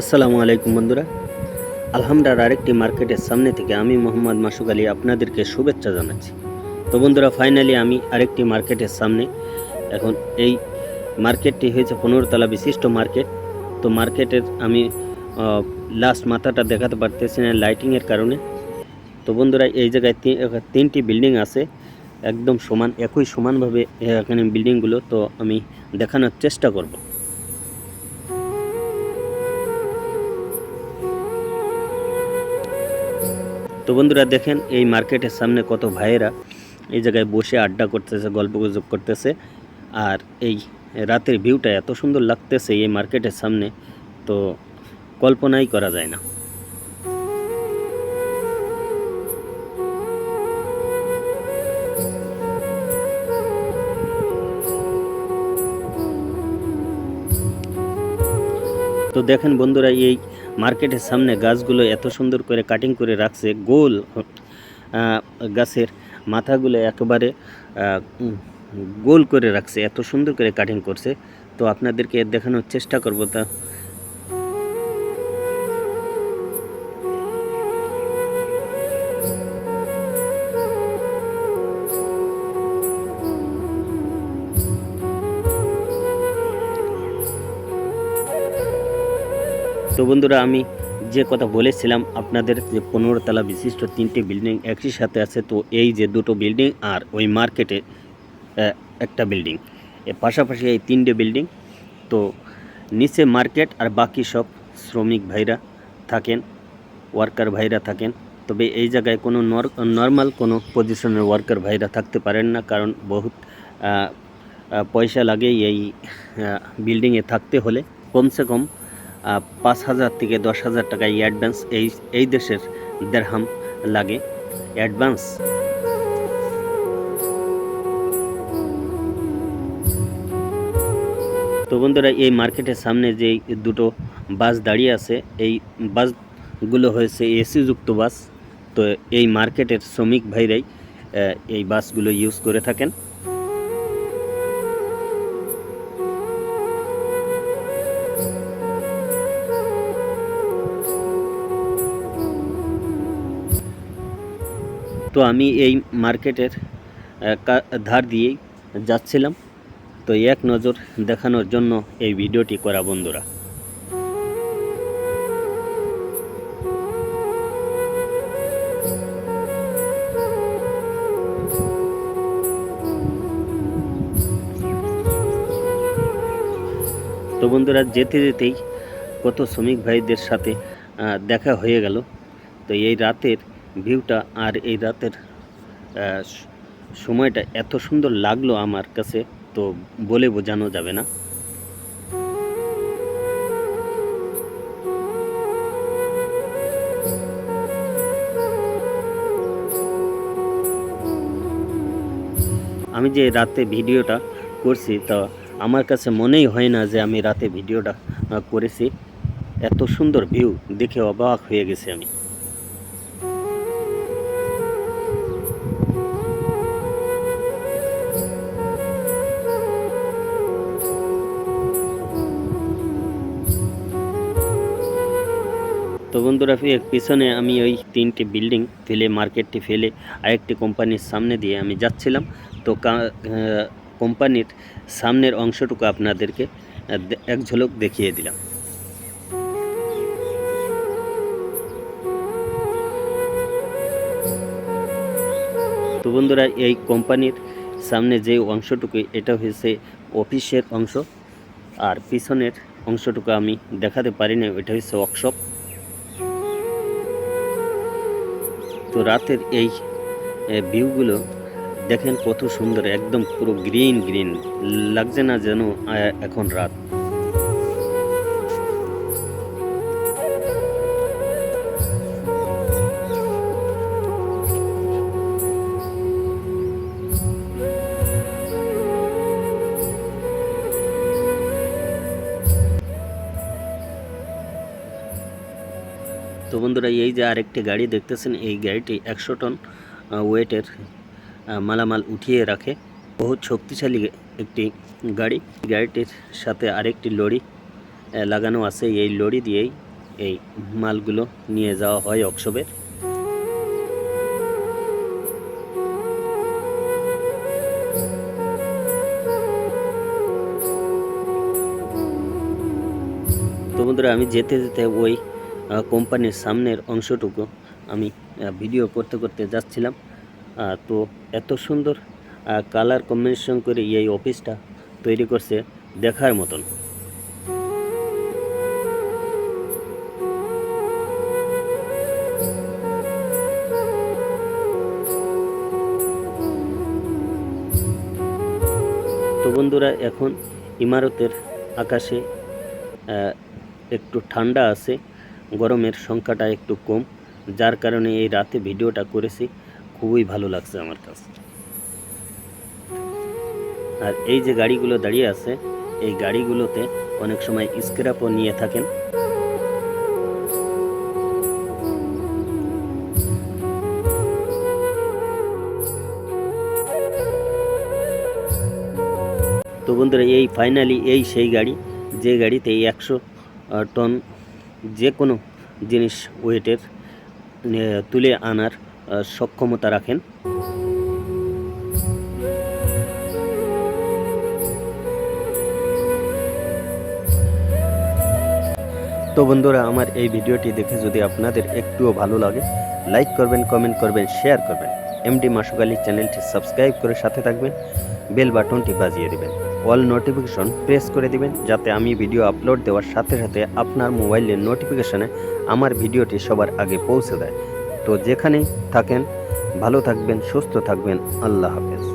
আসসালামু আলাইকুম বন্ধুরা। আলহামদার আরেকটি মার্কেটের সামনে থেকে আমি মোহাম্মদ মাসুক আলী আপনাদেরকে শুভেচ্ছা জানাচ্ছি। তো বন্ধুরা ফাইনালি আমি আরেকটি মার্কেটের সামনে, এখন এই মার্কেটটি হয়েছে পনেরো তলা বিশিষ্ট মার্কেট। তো মার্কেটের আমি লাস্ট মাথাটা দেখাতে পারতেছি না লাইটিংয়ের কারণে। তো বন্ধুরা, এই জায়গায় তিনটি বিল্ডিং আছে। একদম সমান, একই সমানভাবে এখানে বিল্ডিংগুলো তো আমি দেখানোর চেষ্টা করব। তো বন্ধুরা দেখেন এই মার্কেটের সামনে কত ভাইয়েরা এই জায়গায় বসে আড্ডা করতেছে, গল্প গুজব করতেছে। আর এই রাতের ভিউটা এত সুন্দর লাগতেছে এই মার্কেটের সামনে, তো কল্পনাই করা যায় না। তো দেখেন বন্ধুরা, এই মার্কেটের সামনে গাছগুলো এত সুন্দর করে কাটিং করে রাখছে, গোল গাছের মাথাগুলো একেবারে গোল করে রাখছে, এত সুন্দর করে কাটিং করছে। তো আপনাদেরকে দেখানোর চেষ্টা করব তা তো বন্ধুরা, আমি যে কথা বলেছিলাম আপনাদের যে পনেরো তলা বিশিষ্ট তিনটে বিল্ডিং একই সাথে আছে, তো এই যে দুটো বিল্ডিং আর ওই মার্কেটে একটা বিল্ডিং। এর পাশাপাশি এই তিনটে বিল্ডিং, তো নিচে মার্কেট আর বাকি সব শ্রমিক ভাইরা থাকেন, ওয়ার্কার ভাইরা থাকেন। তবে এই জায়গায় কোনো নর্মাল কোনো পজিশনের ওয়ার্কার ভাইরা থাকতে পারেন না, কারণ বহুত পয়সা লাগে এই বিল্ডিংয়ে থাকতে হলে। কমসে কম পাঁচ হাজার থেকে দশ হাজার টাকা এই অ্যাডভান্স এই এই দেশের দেড়হাম লাগে। অ্যাডভান্স তো বন্ধুরা, এই মার্কেটের সামনে যে দুটো বাস দাঁড়িয়ে আছে, এই বাসগুলো হয়েছে এসি যুক্ত বাস। তো এই মার্কেটের শ্রমিক ভাইরাই এই বাসগুলো ইউজ করে থাকেন। তো আমি এই মার্কেটের ধার দিয়েই যাচ্ছিলাম। তো এক নজর দেখানোর জন্য এই ভিডিওটি করা বন্ধুরা। তো বন্ধুরা, যেতে যেতেই কত শ্রমিক ভাইদের সাথে দেখা হয়ে গেল। তো এই রাতের ভিউটা আর এই রাতের সময়টা এত সুন্দর লাগল আমার কাছে, তো বলে বোঝানো যাবে না। আমি যে রাতে ভিডিওটা করছি, তা আমার কাছে মনেই হয় না যে আমি রাতে ভিডিওটা করেছি। এত সুন্দর ভিউ দেখে অবাক হয়ে গেছি আমি। তো বন্ধুরা পিছনে আমি ওই তিনটি বিল্ডিং ফেলে, মার্কেটটি ফেলে আরেকটি কোম্পানির সামনে দিয়ে আমি যাচ্ছিলাম। তো কোম্পানির সামনের অংশটুকু আপনাদেরকে এক ঝলক দেখিয়ে দিলাম। তো বন্ধুরা, এই কোম্পানির সামনে যে অংশটুকু, এটা হয়েছে অফিসের অংশ। আর পিছনের অংশটুকু আমি দেখাতে পারি না এটা হচ্ছে ওয়ার্কশপ তো রাতের এই ভিউগুলো দেখেন কত সুন্দর, একদম পুরো গ্রিন গ্রিন লাগছে না যেন এখন রাত। তো বন্ধুরা, এই যে আরেকটি গাড়ি দেখতেছেন, এই গাড়িটি একশো টন ওয়েটের মালামাল উঠিয়ে রাখে। বহুত শক্তিশালী একটি গাড়ি। গাড়িটির সাথে আরেকটি লরি লাগানো আছে। এই লরি দিয়েই এই মালগুলো নিয়ে যাওয়া হয় ওয়ার্কশপে। তো বন্ধুরা, আমি যেতে যেতে ওই কোম্পানির সামনের অংশটুকু আমি ভিডিও করতে করতে যাচ্ছিলাম। তো এত সুন্দর কালার কম্বিনেশন করে এই অফিসটা তৈরি করছে দেখার মতন। তো বন্ধুরা, এখন ইমারতের আকাশে একটু ঠান্ডা আছে। গরমের সংখ্যাটা একটু কম, যার কারণে এই রাতে ভিডিওটা করেছি, খুবই ভালো লাগছে আমার কাছে। আর এই যে গাড়িগুলো দাঁড়িয়ে আছে, এই গাড়িগুলোতে অনেক সময় স্ক্র্যাপও নিয়ে থাকেন। তো বন্ধুরা, এই ফাইনালি এই সেই গাড়ি, যে গাড়িতে একশো টন যে কোনো জিনিস ওয়েটের তুলে আনার সক্ষমতা রাখেন। তো বন্ধুরা, আমার এই ভিডিওটি দেখে যদি আপনাদের একটুও ভালো লাগে, লাইক করবেন, কমেন্ট করবেন, শেয়ার করবেন। এমডি মাসুক আলী চ্যানেলটি সাবস্ক্রাইব করে সাথে থাকবেন, বেল বাটনটি বাজিয়ে দেবেন। অল নোটিফিকেশন প্রেস করে দিবেন যাতে আমি ভিডিও আপলোড দেওয়ার সাথে সাথে আপনার মোবাইলের নোটিফিকেশনে আমার ভিডিওটি সবার আগে পৌঁছে দেয়। তো যেখানেই থাকেন, ভালো থাকবেন, সুস্থ থাকবেন। আল্লাহ হাফেজ।